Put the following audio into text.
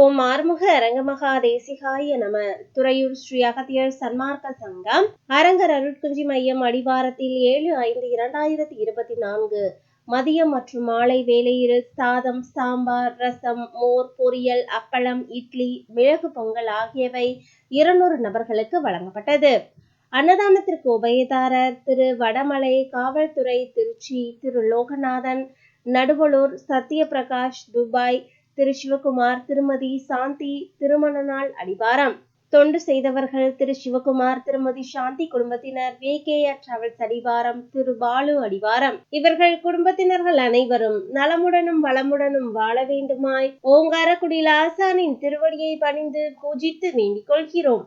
ஓம் ஆறுமுக அரங்கமகா தேசிகாய நம. துறையூர் ஸ்ரீ அகத்தியர் சன்மார்க்க சங்கம். அரங்கர் அருட்குஞ்சி மையம் அடிவாரத்தில் ஏழு ஐந்து இரண்டாயிரத்தி இருபத்தி நான்கு. மதியம் மற்றும் மாலை வேளையில் சாதம் சாம்பார் ரசம் மோர் பொரியல் அப்பளம் இட்லி மிளகு பொங்கல் ஆகியவை இருநூறு நபர்களுக்கு வழங்கப்பட்டது. அன்னதானத்திற்கு உபயதாரர் திரு வடமலை காவல்துறை திருச்சி திரு லோகநாதன் நடுவலூர் சத்யபிரகாஷ் துபாய் திரு சிவகுமார் திருமதி சாந்தி திருமண நாள் அடிவாரம். தொண்டு செய்தவர்கள் திரு சிவகுமார் திருமதி சாந்தி குடும்பத்தினர் வே கே ஆர் டிராவல்ஸ் அடிவாரம் திரு பாலு அடிவாரம். இவர்கள் குடும்பத்தினர்கள் அனைவரும் நலமுடனும் வளமுடனும் வாழ வேண்டுமாய் ஓங்காரக்குடியில் ஆசானின் திருவடியை பணிந்து பூஜித்து வேண்டிக் கொள்கிறோம்.